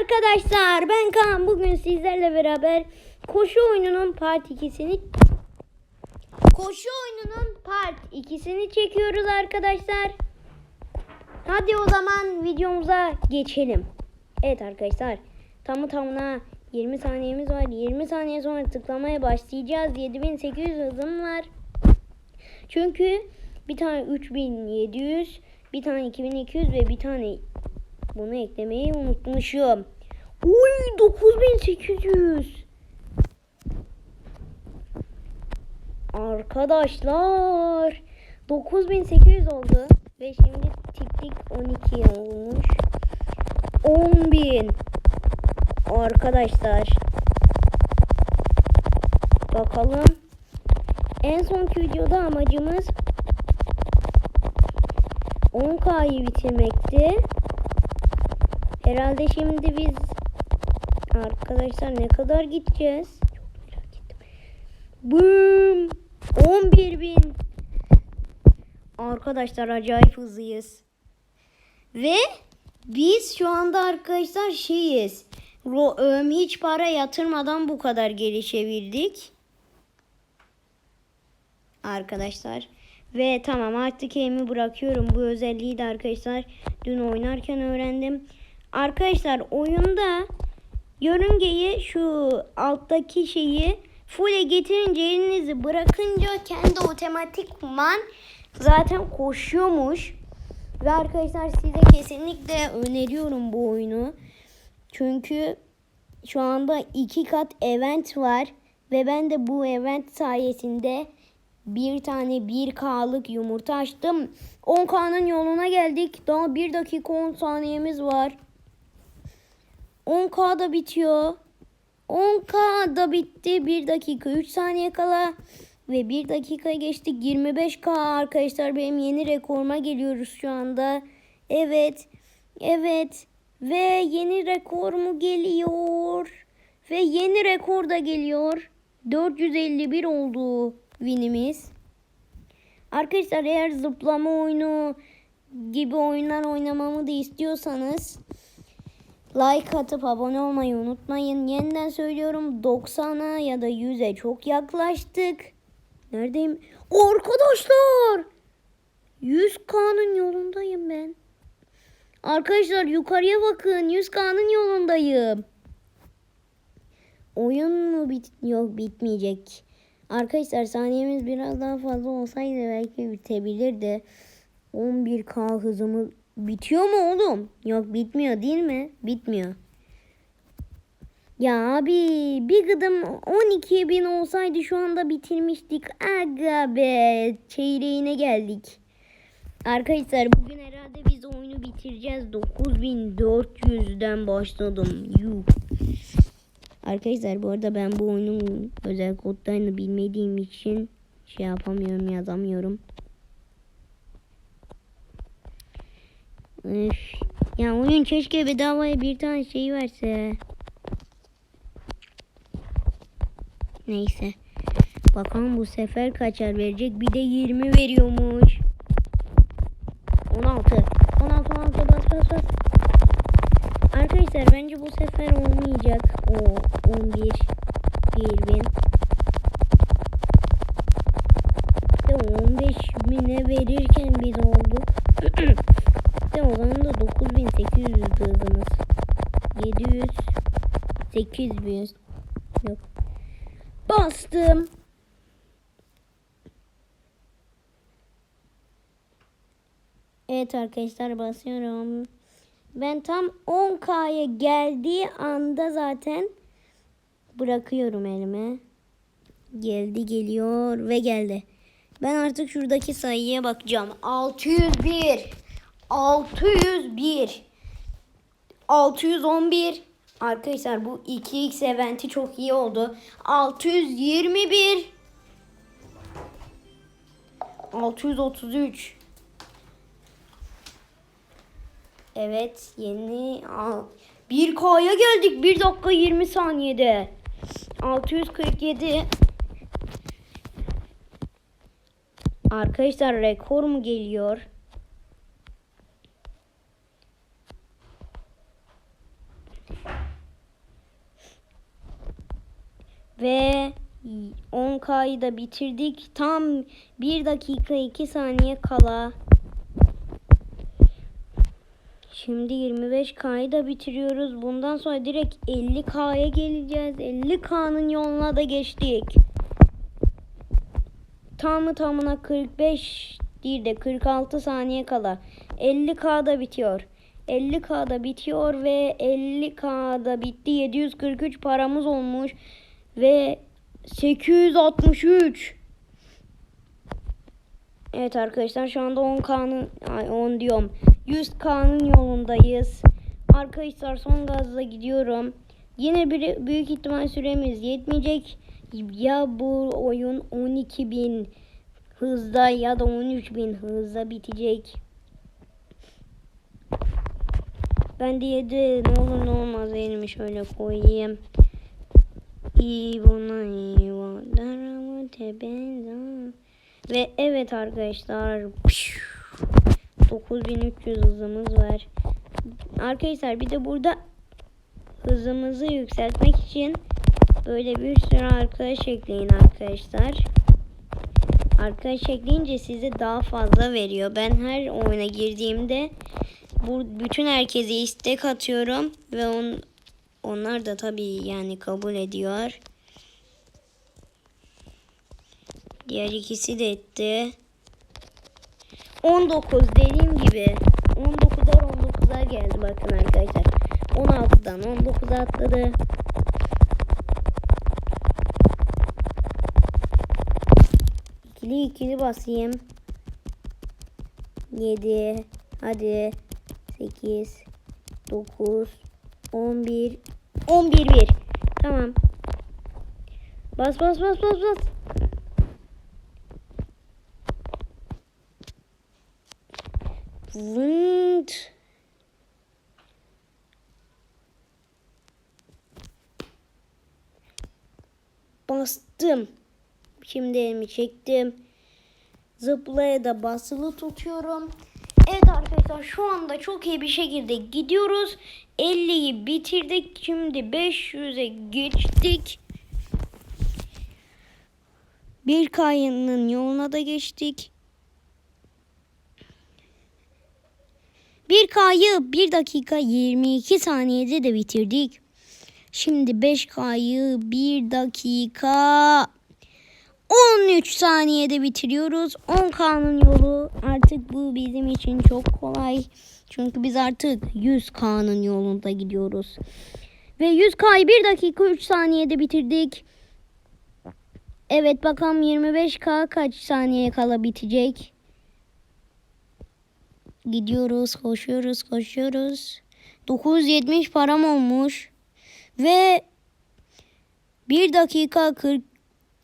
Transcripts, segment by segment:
arkadaşlar ben Kaan bugün sizlerle beraber koşu oyununun part 2'sini koşu oyununun part 2'sini çekiyoruz arkadaşlar. Hadi o zaman videomuza geçelim. Evet arkadaşlar tamı tamına 20 saniyemiz var. 20 saniye sonra tıklamaya başlayacağız. 7800 hızım var. Çünkü bir tane 3700, bir tane 2200 ve bir tane bunu eklemeyi unutmuşum. Uy 9800. Arkadaşlar 9800 oldu ve şimdi tik tik 12 olmuş. 10.000 Arkadaşlar bakalım en sonki videoda amacımız 10K'yı bitirmekti. Herhalde şimdi biz arkadaşlar ne kadar gideceğiz? Çok merak ettim. Boom! 11 bin. Arkadaşlar acayip hızlıyız. Ve biz şu anda arkadaşlar şeyiz. Hiç para yatırmadan bu kadar gelişebildik. Arkadaşlar. Ve tamam artık elimi bırakıyorum. Bu özelliği de arkadaşlar dün oynarken öğrendim. Arkadaşlar oyunda yörüngeyi şu alttaki şeyi full'e getirince elinizi bırakınca kendi otomatikman zaten koşuyormuş. Ve arkadaşlar size kesinlikle öneriyorum bu oyunu. Çünkü şu anda iki kat event var. Ve ben de bu event sayesinde bir tane 1K'lık yumurta açtım. 10K'nın yoluna geldik. Daha 1 dakika 10 saniyemiz var. 10K da bitiyor. 10K da bitti. 1 dakika 3 saniye kala. Ve 1 dakika geçtik. 25K arkadaşlar benim yeni rekoruma geliyoruz şu anda. Evet. Evet. Ve yeni rekor mu geliyor? Ve yeni rekor da geliyor. 451 oldu winimiz. Arkadaşlar eğer zıplama oyunu gibi oyunlar oynamamı da istiyorsanız like atıp abone olmayı unutmayın. Yeniden söylüyorum 90'a ya da 100'e çok yaklaştık. Neredeyim? Arkadaşlar 100K'nın yolundayım ben. Arkadaşlar yukarıya bakın 100K'nın yolundayım. Oyun mu bit yok bitmeyecek. Arkadaşlar saniyemiz biraz daha fazla olsaydı belki bitebilirdi. 11K hızımız bitiyor mu oğlum? Yok bitmiyor değil mi? Bitmiyor. Ya abi bir gıdım 12 bin olsaydı şu anda bitirmiştik. Aga be çeyreğine geldik. Arkadaşlar bugün herhalde biz oyunu bitireceğiz. 9400'den başladım. Yuh. Arkadaşlar bu arada ben bu oyunun özel kodlarını bilmediğim için şey yapamıyorum yazamıyorum. Üf. Ya oyun keşke bedavaya bir tane şey verse. Neyse. Bakalım bu sefer kaçar verecek. Bir de 20 veriyormuş. 16. 16 16 bas bas bas. Arkadaşlar bence bu sefer olmayacak. O 11 bin. De 15 bine verirken biz olduk. De o zaman da 9800 hızımız. 700 800 yok. Bastım. Evet arkadaşlar basıyorum. Ben tam 10K'ya geldiği anda zaten bırakıyorum elime. Geldi geliyor ve geldi. Ben artık şuradaki sayıya bakacağım. 601 601 611 Arkadaşlar bu 2x eventi çok iyi oldu. 621 633 Evet yeni 1K'ya geldik. 1 dakika 20 saniyede. 647 Arkadaşlar rekor mu geliyor? Ve 10K'yı da bitirdik. Tam 1 dakika 2 saniye kala. Şimdi 25K'yı da bitiriyoruz. Bundan sonra direkt 50K'ya geleceğiz. 50K'nın yoluna da geçtik. Tamı tamına 45 değil de 46 saniye kala. 50K'da bitiyor. 50K'da bitiyor ve 50K'da bitti. 743 paramız olmuş. Ve 863. Evet arkadaşlar şu anda 10K'nın ay 10 diyorum. 100K'nın yolundayız. Arkadaşlar son gazla gidiyorum. Yine bir, büyük ihtimal süremiz yetmeyecek. Ya bu oyun 12.000 hızda ya da 13.000 hızda bitecek. Ben de 7 ne olur ne olmaz elimi şöyle koyayım. İyi buna iyi vadarımı tebenza. Ve evet arkadaşlar 9300 hızımız var. Arkadaşlar bir de burada hızımızı yükseltmek için böyle bir sürü arkadaş ekleyin arkadaşlar. Arkadaş ekleyince size daha fazla veriyor. Ben her oyuna girdiğimde bu bütün herkese istek atıyorum ve on, onlar da tabii yani kabul ediyor. Diğer ikisi de etti. 19 dediğim gibi 19'ar 19'ar geldi bakın arkadaşlar. 16'dan 19'a atladı. İkili ikili basayım. 7 hadi 8 9 11 11 1 Tamam. Bas bas bas bas bas. Vınt. Bastım. Şimdi elimi çektim. Zıplaya da basılı tutuyorum. Evet arkadaşlar şu anda çok iyi bir şekilde gidiyoruz. 50'yi bitirdik. Şimdi 500'e geçtik. Bir kayının yoluna da geçtik. Bir kayı 1 dakika 22 saniyede de bitirdik. Şimdi 5 kayı 1 dakika 13 saniyede bitiriyoruz. 10K'nın yolu artık bu bizim için çok kolay. Çünkü biz artık 100K'nın yolunda gidiyoruz. Ve 100K'yı 1 dakika 3 saniyede bitirdik. Evet bakalım 25K kaç saniye kala bitecek. Gidiyoruz, koşuyoruz, koşuyoruz. 970 param olmuş. Ve 1 dakika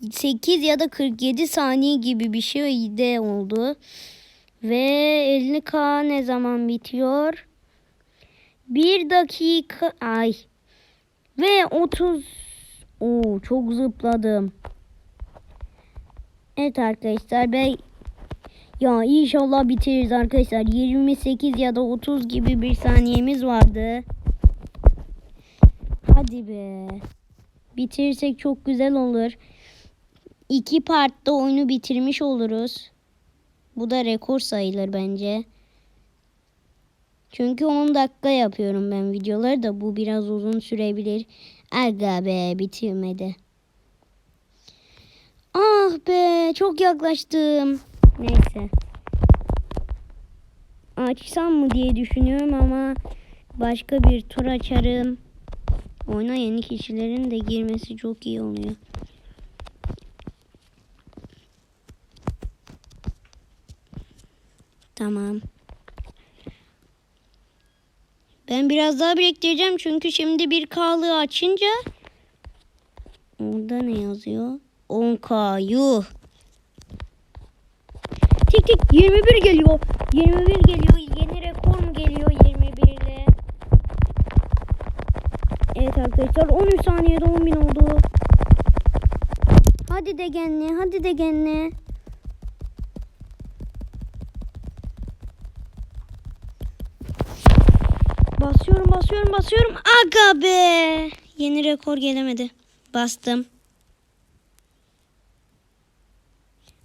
48 ya da 47 saniye gibi bir şey de oldu. Ve 50k ne zaman bitiyor? 1 dakika ay. Ve 30 Oo çok zıpladım. Evet arkadaşlar ben ya inşallah bitiririz arkadaşlar. 28 ya da 30 gibi bir saniyemiz vardı. Hadi be. Bitirirsek çok güzel olur. İki partta oyunu bitirmiş oluruz. Bu da rekor sayılır bence. Çünkü 10 dakika yapıyorum ben videoları da bu biraz uzun sürebilir. Aga be bitirmedi. Ah be çok yaklaştım. Neyse. Açsam mı diye düşünüyorum ama başka bir tur açarım. Oyuna yeni kişilerin de girmesi çok iyi oluyor. Tamam. Ben biraz daha biriktireceğim çünkü şimdi bir K'lığı açınca orada ne yazıyor? 10K yuh. Tik tik 21 geliyor. 21 geliyor. Yeni rekor mu geliyor 21 ile? Evet arkadaşlar 13 saniyede 10 bin oldu. Hadi de genle, hadi de genle. basıyorum basıyorum. Aga be. Yeni rekor gelemedi. Bastım.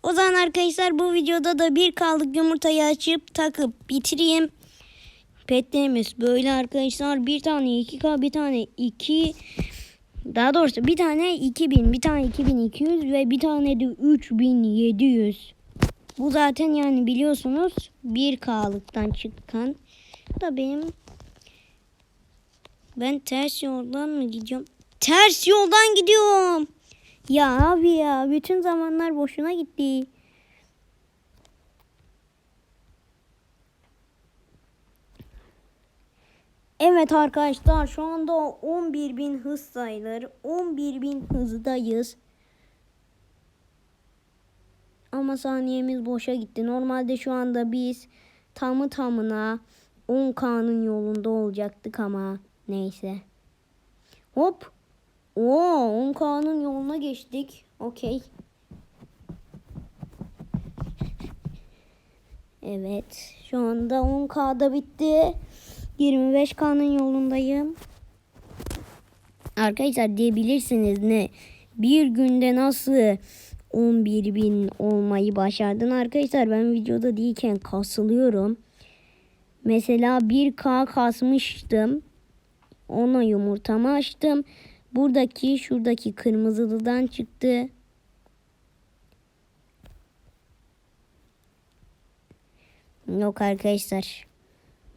O zaman arkadaşlar bu videoda da bir kaldık yumurtayı açıp takıp bitireyim. Petlerimiz böyle arkadaşlar. Bir tane 2K bir tane 2 daha doğrusu bir tane 2000 bir tane 2200 ve bir tane de 3700. Bu zaten yani biliyorsunuz 1K'lıktan çıkan da benim ben ters yoldan mı gidiyorum? Ters yoldan gidiyorum. Ya abi ya bütün zamanlar boşuna gitti. Evet arkadaşlar şu anda 11.000 hız sayılır. 11.000 hızdayız. Ama saniyemiz boşa gitti. Normalde şu anda biz tamı tamına 10K'nın yolunda olacaktık ama neyse. Hop. Oo 10K'nın yoluna geçtik. Okey. Evet. Şu anda 10K'da bitti. 25K'nın yolundayım. Arkadaşlar diyebilirsiniz ne? Bir günde nasıl 11 bin olmayı başardın? Arkadaşlar ben videoda değilken kasılıyorum. Mesela 1K kasmıştım. Ona yumurtamı açtım. Buradaki şuradaki kırmızılıdan çıktı. Yok arkadaşlar.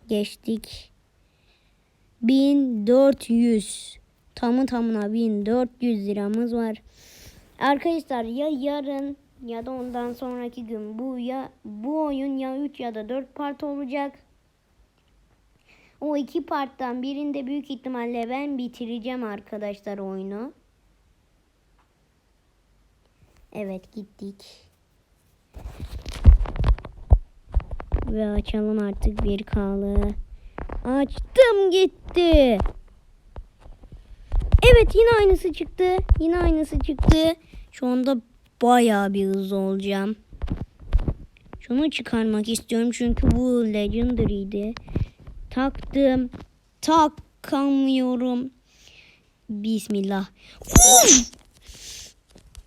Geçtik. 1400. Tamı tamına 1400 liramız var. Arkadaşlar ya yarın ya da ondan sonraki gün bu ya bu oyun ya 3 ya da 4 part olacak. O iki parttan birinde büyük ihtimalle ben bitireceğim arkadaşlar oyunu. Evet gittik. Ve açalım artık bir kalı. Açtım gitti. Evet yine aynısı çıktı. Yine aynısı çıktı. Şu anda bayağı bir hızlı olacağım. Şunu çıkarmak istiyorum çünkü bu legendary'di. Taktım. Takamıyorum. Bismillah. Uf!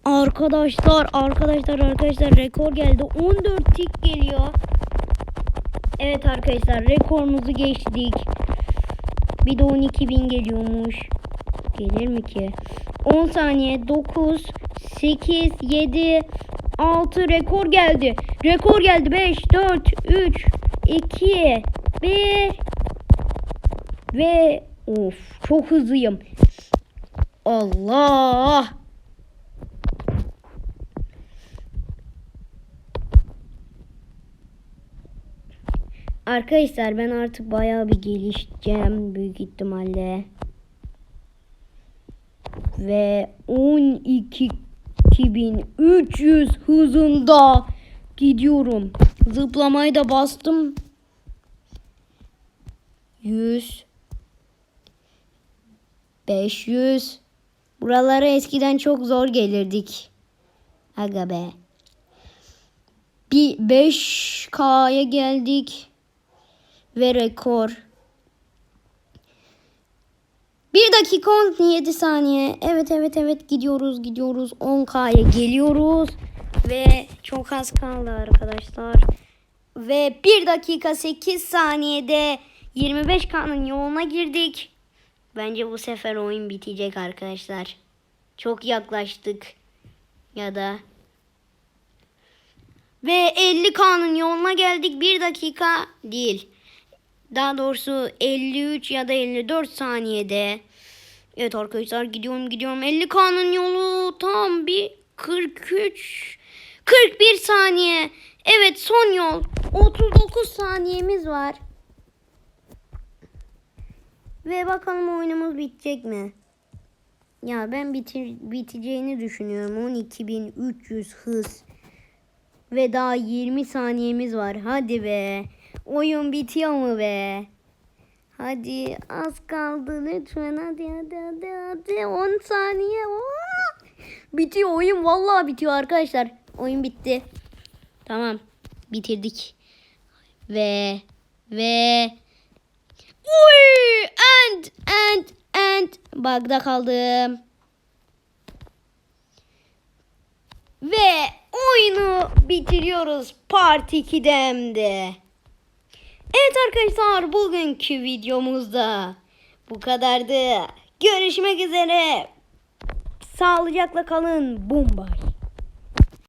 Arkadaşlar, arkadaşlar, arkadaşlar rekor geldi. 14 tik geliyor. Evet arkadaşlar rekorumuzu geçtik. Bir de 12.000 geliyormuş. Gelir mi ki? 10 saniye 9 8 7 6 rekor geldi. Rekor geldi. 5 4 3 2 1 ve of çok hızlıyım. Allah! Arkadaşlar ben artık bayağı bir gelişeceğim büyük ihtimalle. Ve 12.300 hızında gidiyorum. Zıplamayı da bastım. 100 500 Buralara eskiden çok zor gelirdik. Aga be. Bir 5K'ya geldik. Ve rekor. 1 dakika 17 saniye. Evet evet evet gidiyoruz gidiyoruz. 10K'ya geliyoruz. Ve çok az kaldı arkadaşlar. Ve 1 dakika 8 saniyede 25K'nın yoluna girdik. Bence bu sefer oyun bitecek arkadaşlar. Çok yaklaştık. Ya da ve 50K'nın yoluna geldik. 1 dakika değil. Daha doğrusu 53 ya da 54 saniyede. Evet arkadaşlar gidiyorum gidiyorum. 50K'nın yolu tam bir 43 41 saniye. Evet son yol. 39 saniyemiz var. Ve bakalım oyunumuz bitecek mi? Ya ben bitir, biteceğini düşünüyorum. 12.300 hız. Ve daha 20 saniyemiz var. Hadi be. Oyun bitiyor mu be? Hadi az kaldı lütfen hadi hadi hadi hadi 10 saniye. Oo! Bitiyor oyun vallahi bitiyor arkadaşlar. Oyun bitti. Tamam bitirdik. Ve ve Uy! And and and bug'da kaldım. Ve oyunu bitiriyoruz Part 2'de hem de. Evet arkadaşlar bugünkü videomuzda bu kadardı. Görüşmek üzere. Sağlıcakla kalın. Bombay.